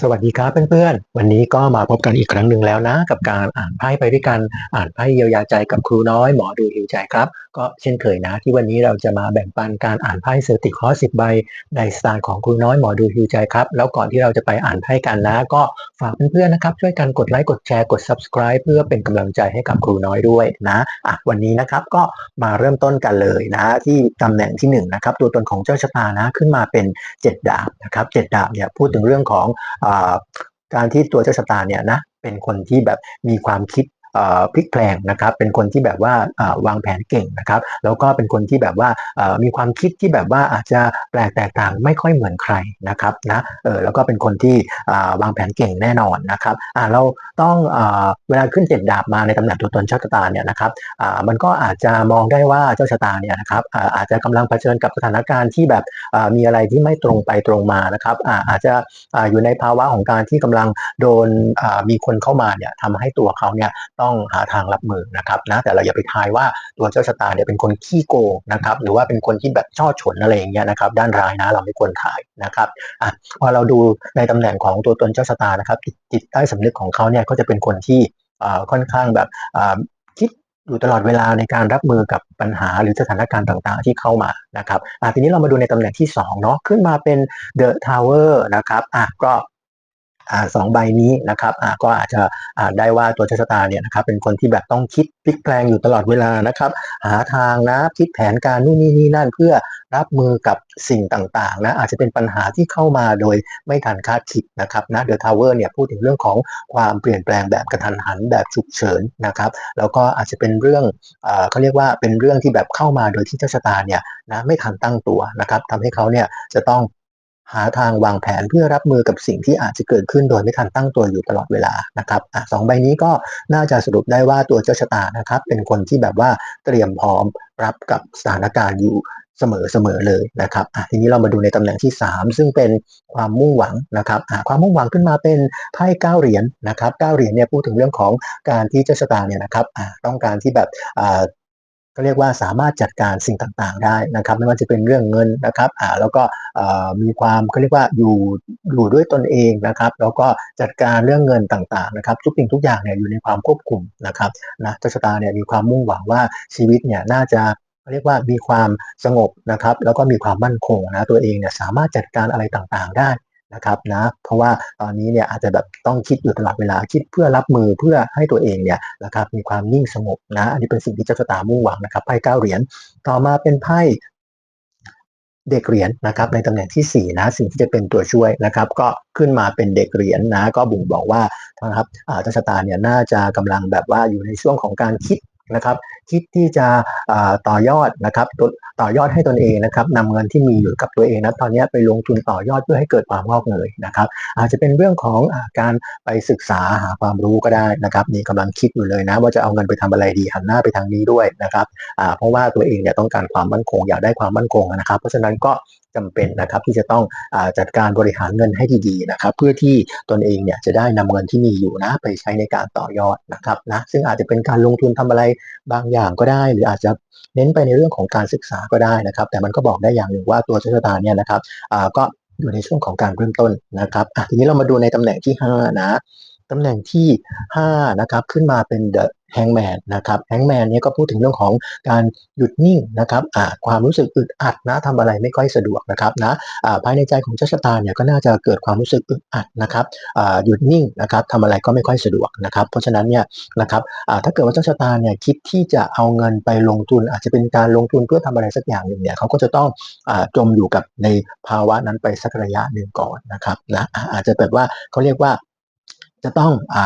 สวัสดีครับเพื่อนๆ วันนี้ก็มาพบกันอีกครั้งหนึ่งแล้วนะ กับการอ่านไพ่ไปด้วยกันอ่านไพ่เยียวยาใจกับครูน้อยหมอดูฮิวใจครับ ก็เช่นเคยนะ ที่วันนี้เราจะมาแบ่งปันการอ่านไพ่เซอร์ติคอสิบใบในสไตล์ของครูน้อยหมอดูฮิวใจครับ แล้วก่อนที่เราจะไปอ่านไพ่กันนะ ก็ฝากเพื่อนๆนะครับช่วยกันกดไลค์กดแชร์กด subscribe เพื่อเป็นกำลังใจให้กับครูน้อยด้วยนะอะวันนี้นะครับก็มาเริ่มต้นกันเลยนะ ที่ตำแหน่งที่หนึ่งนะครับตัวตนของเจ้าชะตานะขึ้นมาเป็นเจ็ดดาบนะครับเจ็ดดาบเนี่ยพูดถึงเรื่องของการที่ตัวเจ้าชะตาเนี่ยนะเป็นคนที่แบบมีความคิด พลิกแพลงนะครับเป็นคนที่แบบว่าวางแผนเก่งนะครับแล้วก็เป็นคนที่แบบว่ามีความคิดที่แบบว่าอาจจะแปลกแตกต่างไม่ค่อยเหมือนใครนะครับนะเออแล้วก็เป็นคนที่วางแผนเก่งแน่นอนนะครับอ่าเราต้องเวลาขึ้นเจ็ดดาบมาในตำแหน่งตัวตนเจ้าชะตาเนี่ยนะครับอ่ามันก็อาจจะมองได้ว่าเจ้าชะตาเนี่ยนะครับอาจจะกำลังเผชิญกับสถานการณ์ที่แบบมีอะไรที่ไม่ตรงไปตรงมานะครับอาจจะอยู่ในภาวะของการที่กำลังโดนมีคนเข้ามาเนี่ยทำให้ตัวเขาเนี่ยต้องหาทางรับมือนะครับนะแต่เราอย่าไปทายว่าตัวเจ้าชะตาเนี่ยเป็นคนขี้โกงนะครับหรือว่าเป็นคนที่แบบช่อฉนอะไรอย่างเงี้ยนะครับด้านร้ายนะเราไม่ควรทายนะครับอะพอเราดูในตำแหน่งของตัวตนเจ้าชะตานะครับจิตใต้สำนึกของเขาเนี่ยก็จะเป็นคนที่ค่อนข้างแบบคิดอยู่ตลอดเวลาในการรับมือกับปัญหาหรือสถานการณ์ต่างๆ ที่เข้ามานะครับอะทีนี้เรามาดูในตำแหน่งที่2เนาะขึ้นมาเป็น The Tower นะครับอะก็ สองใบนี้นะครับก็อาจจะได้ว่าตัวเจ้าชะตาเนี่ยนะครับเป็นคนที่แบบต้องคิดพลิกแปลงอยู่ตลอดเวลานะครับ หาทางนะคิดแผนการนู่นนี่นี่นั่นเพื่อรับมือกับสิ่งต่างๆนะอาจจะเป็นปัญหาที่เข้ามาโดยไม่ทันคาดคิดนะครับนะเดอะทาวเวอร์เนี่ยพูดถึงเรื่องของความเปลี่ยนแปลงแบบกระทันหันแบบฉุกเฉินนะครับ แล้วก็อาจจะเป็นเรื่องเขาเรียกว่าเป็นเรื่องที่แบบเข้ามาโดยที่เจ้าชะตาเนี่ยนะไม่ทันตั้งตัวนะครับทำให้เขาเนี่ยจะต้อง หาทางวางแผนเพื่อรับมือกับสิ่งที่อาจจะเกิดขึ้นโดยไม่ทันตั้งตัวอยู่ตลอดเวลานะครับอสองใบนี้ก็น่าจะสรุปได้ว่าตัวเจ้าชะตานะครับ เป็นคนที่แบบว่าเตรียมพร้อมรับกับสถานการณ์อยู่เสมอเสมอเลยนะครับทีนี้เรามาดูในตำแหน่งที่ 3 ซึ่งเป็นความมุ่งหวังนะครับความมุ่งหวังขึ้นมาเป็นไพ่เก้าเหรียญนะครับเก้าเหรียญเนี่ยพูดถึงเรื่องของการที่เจ้าชะตาเนี่ยนะครับต้องการที่แบบ ก็เรียกว่าสามารถจัดการสิ่งต่างๆได้นะครับ ไม่ว่าจะเป็นเรื่องเงินนะครับอ่าแล้วก็มีความเขาเรียกว่าอยู่อยู่ด้วยตนเองนะครับแล้วก็จัดการเรื่องเงินต่างๆนะครับทุกสิ่งทุกอย่างเนี่ยอยู่ในความควบคุมนะครับนะเจ้าชะตาเนี่ยมีความมุ่งหวังว่าชีวิตเนี่ยน่าจะเรียกว่ามีความสงบนะครับ แล้วก็มีความมั่นคงนะตัวเองเนี่ยสามารถจัดการอะไรต่างๆได้ นะครับนะเพราะว่าตอนนี้เนี่ยอาจจะแบบต้องคิดอยู่ตลอดเวลาคิดเพื่อรับมือเพื่อให้ตัวเองเนี่ยนะครับมีความนิ่งสงบนะอันนี้เป็นสิ่งที่เจ้าชะตามุ่งหวังนะครับไพ่เก้าเหรียญต่อมาเป็นไพ่เด็กเหรียญนะครับในตำแหน่งที่4นะสิ่งที่จะเป็นตัวช่วยนะครับ ก็ขึ้นมาเป็นเด็กเหรียญนะ ก็บ่งบอกว่านะครับเจ้าชะตาเนี่ยน่าจะกำลังแบบว่าอยู่ในช่วงของการคิดนะครับ คิดที่จะต่อยอดนะครับต่อยอดให้ตนเองนะครับนำเงินที่มีอยู่กับตัวเองนะตอนนี้ไปลงทุนต่อยอดเพื่อให้เกิดความงอกเงยนะครับ อาจจะเป็นเรื่องของอการไปศึกษาหาความรู้ก็ได้นะครับนี่กำลังคิดอยู่เลยนะ ว่าจะเอาเงินไปทำอะไรดีหันหน้าไปทางนี้ด้วยนะครับเพราะว่าตัวเองเนี่ยต้องการความมั่นคงอยากได้ความมั่นคงนะครับ เพราะฉะนั้นก็ จำเป็นนะครับที่จะต้องอจัดการบริหารเงินให้ดีๆนะครับเพื่อที่ตนเองเนี่ยจะได้นำเงินที่มีอยู่นะไปใช้ในการต่อยอดนะครับนะซึ่งอาจจะเป็นการลงทุนทำอะไรบางอย่างก็ได้ หรืออาจจะเน้นไปในเรื่องของการศึกษาก็ได้นะครับ แต่มันก็บอกได้อย่างหนึ่งว่าตัวเจ้าชะตาเนี่ยนะครับก็อยู่ในช่วงของการเริ่มต้นนะครับทีนี้เรามาดูในตำแหน่งที่5นะ ตำแหน่งที่ 5 นะครับขึ้นมาเป็น the แฮงแมนนะครับแฮงแมนเนี่ยก็พูดถึงเรื่องของการหยุดนิ่งนะครับความรู้สึกอึดอัดนะทำอะไรไม่ค่อยสะดวกนะครับนะภายในใจของเจ้าชะตาเนี่ยก็น่าจะเกิดความรู้สึกอึดอัดนะครับหยุดนิ่งนะครับทำอะไรก็ไม่ค่อยสะดวกนะครับ เพราะฉะนั้นเนี่ยนะครับถ้าเกิดว่าเจ้าชะตาเนี่ยคิดที่จะเอาเงินไปลงทุน อาจจะเป็นการลงทุนเพื่อทำอะไรสักอย่างหนึ่งเนี่ยเขาก็จะต้องอจมอยู่กับในภาวะนั้นไปสักระยะหนึ่งก่อนนะครับนะอาจจะแบบว่าเขาเรียกว่า จะต้องอ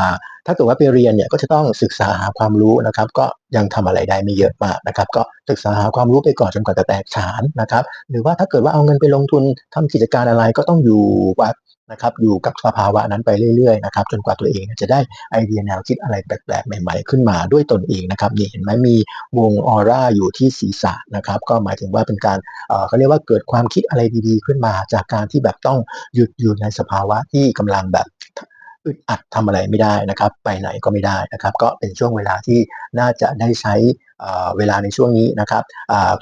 ถ้าเกิดว่าไปเรียนเนี่ยก็จะต้องศึกษาหาความรู้นะครับ ก็ยังทำอะไรได้ไม่เยอะมากนะครับ ก็ศึกษาหาความรู้ไปก่อนจนกว่าจะแตกฉานนะครับ หรือว่าถ้าเกิดว่าเอาเงินไปลงทุนทำกิจการอะไรก็ต้องอยู่วัดนะครับอยู่กับสภาวะนั้นไปเรื่อยๆนะครับจนกว่าตัวเองจะได้ไอเดียแนวคิดอะไรแปลกๆ ใหม่ๆ ขึ้นมาด้วยตนเองนะครับนี่เห็นไหมมีวงออร่าอยู่ที่ศีรษะนะครับก็หมายถึงว่าเป็นการเขาเรียกว่าเกิดความคิดอะไรดีๆ ขึ้นมา จากการที่แบบต้องหยุดอยู่ในสภาวะที่กำลังแบบ อึดอัดทำอะไรไม่ได้นะครับ ไปไหนก็ไม่ได้นะครับ ก็เป็นช่วงเวลาที่น่าจะได้ใช้เวลาในช่วงนี้นะครับ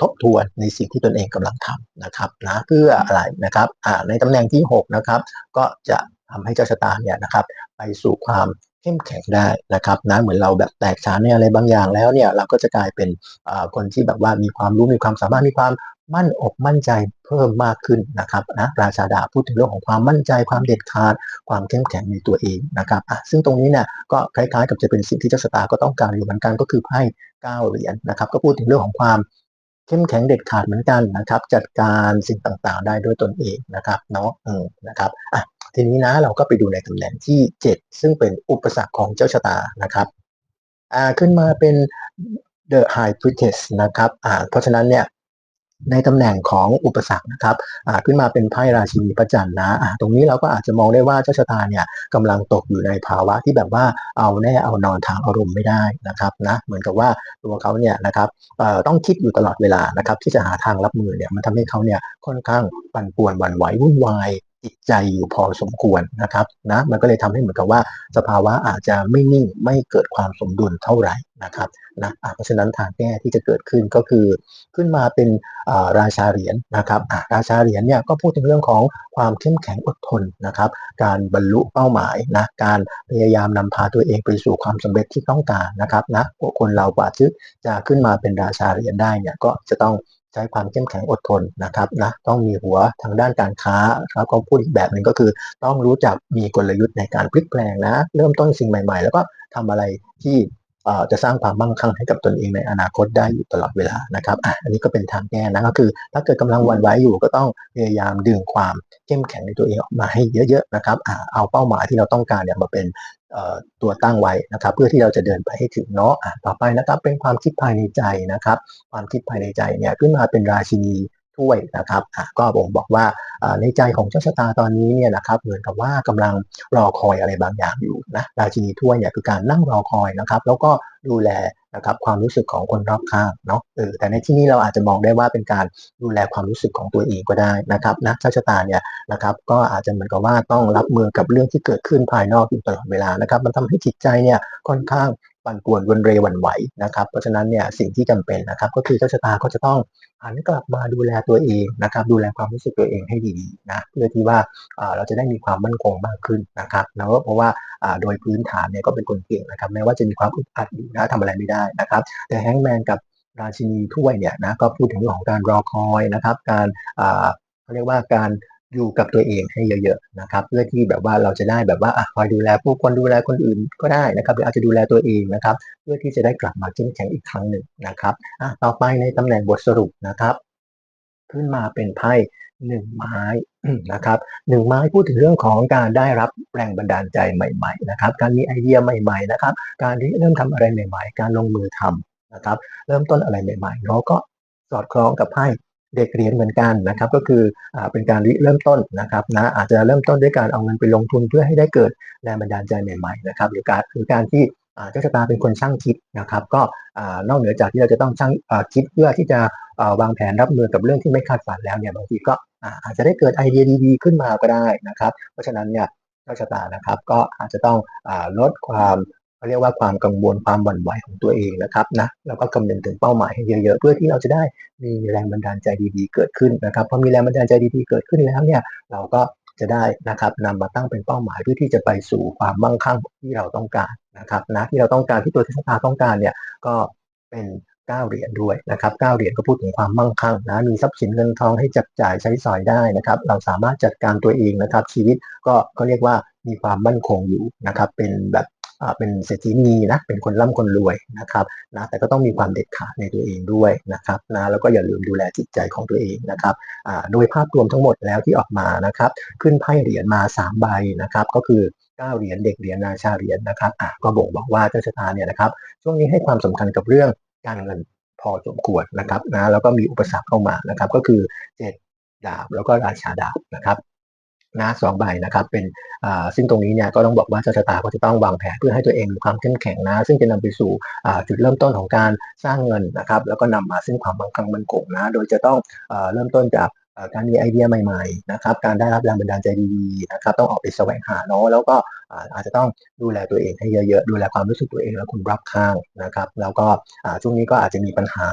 ทบทวนในสิ่งที่ตนเองกำลังทำนะครับนะเพื่ออะไรนะครับในตำแหน่งที่6นะครับก็จะทำให้เจ้าชะตาเนี่ยนะครับไปสู่ความเข้มแข็งได้นะครับนะเหมือนเราแบบแตกฉานในอะไรบางอย่างแล้วเนี่ยเราก็จะกลายเป็นคนที่แบบว่ามีความรู้มีความสามารถมีความ มั่นอกมั่นใจเพิ่มมากขึ้นนะครับนะราชาดาพูดถึงเรื่องของความมั่นใจความเด็ดขาด ความเข้มแข็งในตัวเองนะครับอะซึ่งตรงนี้เนี่ยก็คล้ายๆ กับจะเป็นสิ่งที่เจ้าชะตาก็ต้องการอยู่เหมือนกันก็คือไพ่เก้าเหรียญนะครับ ก็พูดถึงเรื่องของความเข้มแข็งเด็ดขาดเหมือนกันนะครับ จัดการสิ่งต่างๆ ได้ด้วยตนเองนะครับเนาะอืมนะครับอะทีนี้นะเราก็ไปดูในตำแหน่งที่ 7 ซึ่งเป็นอุปสรรคของเจ้าชะตานะครับอ่าขึ้นมาเป็น the high priestess นะครับอ่าเพราะฉะนั้นเนี่ย ในตำแหน่งของอุปสรรคนะครับขึ้นมาเป็นไพ่ราชินีพระจันทร์นะตรงนี้เราก็อาจจะมองได้ว่าเจ้าชะตาเนี่ยกำลังตกอยู่ในภาวะที่แบบว่าเอาแน่เอานอนทางอารมณ์ไม่ได้นะครับนะเหมือนกับว่าตัวเขาเนี่ยนะครับต้องคิดอยู่ตลอดเวลานะครับที่จะหาทางรับมือเนี่ยมันทำให้เขาเนี่ยค่อนข้างปั่นป่วนหวั่นไหววุ่นวาย จิตใจอยู่พอสมควรนะครับนะมันก็เลยทำให้เหมือนกับว่าสภาวะอาจจะไม่นิ่งไม่เกิดความสมดุลเท่าไหร่นะครับนะเพราะฉะนั้นทางแก้ที่จะเกิดขึ้นก็คือขึ้นมาเป็นราชาเหรียญนะครับราชาเหรียญเนี่ยก็พูดถึงเรื่องของความเข้มแข็งอดทนนะครับ การบรรลุเป้าหมายนะการพยายามนำพาตัวเองไปสู่ความสำเร็จที่ต้องการนะครับนะคนเรากว่าที่จะขึ้นมาเป็นราชาเหรียญได้เนี่ยก็จะต้อง ใช้ความเข้มแข็งอดทนนะครับนะต้องมีหัวทางด้านการค้าแล้วก็พูดอีกแบบหนึ่งก็คือ ต้องรู้จักมีกลยุทธ์ในการพลิกแปลงนะ เริ่มต้นสิ่งใหม่ ๆ แล้วก็ทำอะไรที่ จะสร้างความมั่งคั่งให้กับตนเองในอนาคตได้อยู่ตลอดเวลานะครับอันนี้ก็เป็นทางแก้นะก็คือ ถ้าเกิดกำลังวันไหวอยู่ก็ต้องพยายามดึงความเข้มแข็งในตัวเองออกมาให้เยอะๆนะครับเอาเป้าหมายที่เราต้องการเนี่ยมาเป็นตัวตั้งไว้นะครับ เพื่อที่เราจะเดินไปให้ถึงเนาะต่อไปนะครับเป็นความคิดภายในใจนะครับ ความคิดภายในใจเนี่ยขึ้นมาเป็นราชินีถ้วยนะครับก็ผมบอกว่า ในใจของเจ้าชะตาตอนนี้เนี่ยนะครับเหมือนกับว่ากำลังรอคอยอะไรบางอย่างอยู่นะราชินีถ้วยเนี่ยคือการนั่งรอคอยนะครับ แล้วก็ดูแลนะครับความรู้สึกของคนรอบข้างเนาะเออแต่ในที่นี้เราอาจจะมองได้ว่าเป็นการดูแลความรู้สึกของตัวเองก็ได้นะครับนะเจ้าชะตาเนี่ยนะครับก็อาจจะเหมือนกับว่าต้องรับมือกับเรื่องที่เกิดขึ้นภายนอกอยู่ตลอดเวลานะครับ มันทำให้จิตใจเนี่ยค่อนข้าง ปั่นป่วนวนเรวันไหวนะครับเพราะฉะนั้นเนี่ยสิ่งที่จำเป็นนะครับ ก็คือเจ้าชะตาก็จะต้องหันกลับมาดูแลตัวเองนะครับ ดูแลความรู้สึกตัวเองให้ดีๆนะเพื่อที่ว่าเราจะได้มีความมั่นคงมากขึ้นนะครับแล้วเพราะว่าโดยพื้นฐานเนี่ยก็เป็นคนเก่งนะครับ แม้ว่าจะมีความอึดอัดอยู่นะทำอะไรไม่ได้นะครับ แต่แฮงแมนกับราชินีถ้วยเนี่ยนะก็พูดถึงเรื่องของการรอคอยนะครับ การเขาเรียกว่าการ อยู่กับตัวเองให้เยอะๆนะครับ เพื่อที่แบบว่าเราจะได้แบบว่าอคอยดูแลผู้คนดูแลคนอื่นก็ได้นะครับหรืออาจจะดูแลตัวเองนะครับ เพื่อที่จะได้กลับมาเข้มแข็งอีกครั้งหนึ่งนะครับต่อไปในตำแหน่งบทสรุปนะครับ ขึ้นมาเป็นไพ่หนึ่งไม้นะครับหนึ่งไม้พูดถึงเรื่องของการได้รับแรงบันดาลใจใหม่ ๆ นะครับ การมีไอเดียใหม่ๆนะครับ การเริ่มทำอะไรใหม่ ๆ การลงมือทำนะครับ เริ่มต้นอะไรใหม่ๆเนาะก็สอดคล้องกับไพ่ เด็กเรียนเหมือนกันนะครับก็คืออเป็นการเริ่มต้นนะครับนะอาจจะเริ่มต้นด้วยการเอาเงินไปลงทุนเพื่อให้ได้เกิดแรงบันดาลใจใหม่ๆนะครับหรือการหรือการที่เจ้าชะตาเป็นคนช่างคิดนะครับก็นอกเหนือจากที่เราจะต้องช่างคิดเพื่อที่จะวางแผนรับมือกับเรื่องที่ไม่คาดฝันแล้วเนี่ยบางทีก็อาจจะได้เกิดไอเดียดีๆขึ้นมาก็ได้นะครับ เพราะฉะนั้นเนี่ยเจ้าชะตานะครับก็อาจจะต้องลดความ เขาเรียกว่าความกังวลความหวั่นไหวของตัวเองนะครับนะแล้วก็คำนึงถึงเป้าหมายให้เยอะๆ เพื่อที่เราจะได้มีแรงบันดาลใจดีๆ เกิดขึ้นนะครับพอมีแรงบันดาลใจดีๆเกิดขึ้นแล้วเนี่ยเราก็จะได้นะครับนำมาตั้งเป็นเป้าหมายเพื่อที่จะไปสู่ความมั่งคั่งที่เราต้องการนะครับนะที่เราต้องการที่ตัวที่ชะตาต้องการเนี่ยก็เป็น 9 เหรียญด้วยนะครับ9เหรียญก็พูดถึงความมั่งคั่งนะมีทรัพย์สินเงินทองให้จับจ่ายใช้สอยได้นะครับ เราสามารถจัดการตัวเองนะครับ ชีวิตก็ก็เรียกว่ามีความมั่นคงอยู่นะครับ เป็นแบบเป็นเศรษฐีนีนะเป็นคนร่ำคนรวยนะครับนะแต่ก็ต้องมีความเด็ดขาดในตัวเองด้วยนะครับนะแล้วก็อย่าลืมดูแลจิตใจของตัวเองนะครับโดยภาพรวมทั้งหมดแล้วที่ออกมานะครับ ขึ้นไพ่เหรียญมา 3 ใบนะครับ ก็คือ9เหรียญเด็กเหรียญนาชาเหรียญนะครับอะก็บ่งบอกว่าเจ้าชะตาเนี่ยนะครับช่วงนี้ให้ความสำคัญกับเรื่อง การเงินพอสมควรนะครับนะแล้วก็มีอุปสรรคเข้ามานะครับ ก็คือเจ็ดดาบแล้วก็ราชาดาบนะครับนะสองใบนะครับเป็นซึ่งตรงนี้เนี่ยก็ต้องบอกว่าเจ้าชะตาก็จะต้องวางแผนเพื่อให้ตัวเองมีความเข้มแข็งนะ ซึ่งจะนำไปสู่จุดเริ่มต้นของการสร้างเงินนะครับ แล้วก็นำมาซึ่งความมั่งคั่งมั่นคงนะ โดยจะต้องเริ่มต้นจาก การมีไอเดียใหม่ๆนะครับการได้รับแรงบันดาลใจดีๆนะครับต้องออกไปแสวงหาเนาะแล้วก็อาจจะต้องดูแลตัวเองให้เยอะๆ ดูแลความรู้สึกตัวเองและคนรอบข้างนะครับ แล้วก็ช่วงนี้ก็อาจจะมีปัญหา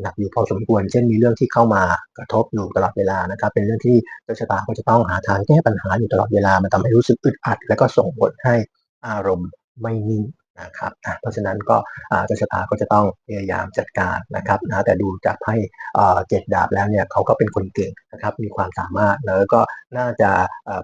หนักๆอยู่พอสมควร เช่นมีเรื่องที่เข้ามากระทบอยู่ตลอดเวลานะครับ เป็นเรื่องที่เจ้าชะตาก็จะต้องหาทางแก้ปัญหาอยู่ตลอดเวลา มันทำให้รู้สึกอึดอัด และก็ส่งผลให้อารมณ์ไม่นิ่ง นะครับเพราะฉะนั้นก็เจ้าชะตาก็จะต้องพยายามจัดการนะครับนะแต่ดูจากไพ่เจ็ดดาบแล้วเนี่ยเขาก็เป็นคนเก่งนะครับมีความสามารถแล้วก็น่าจะ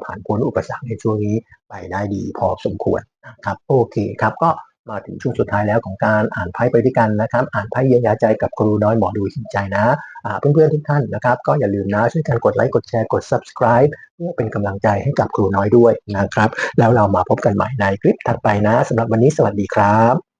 ผ่านพ้นอุปสรรคในช่วงนี้ไปได้ดีพอสมควรนะครับโอเคครับก็ มาถึงช่วงสุดท้ายแล้วของการอ่านไพ่ไปด้วยกันนะครับ อ่านไพ่เยียวยาใจกับครูน้อยหมอดูหินใจนะอ่าเพื่อนๆทุกท่านนะครับ ก็อย่าลืมนะช่วยกันกดไลค์กดแชร์กด subscribe เพื่อเป็นกำลังใจให้กับครูน้อยด้วยนะครับ แล้วเรามาพบกันใหม่ในคลิปถัดไปนะสำหรับวันนี้สวัสดีครับ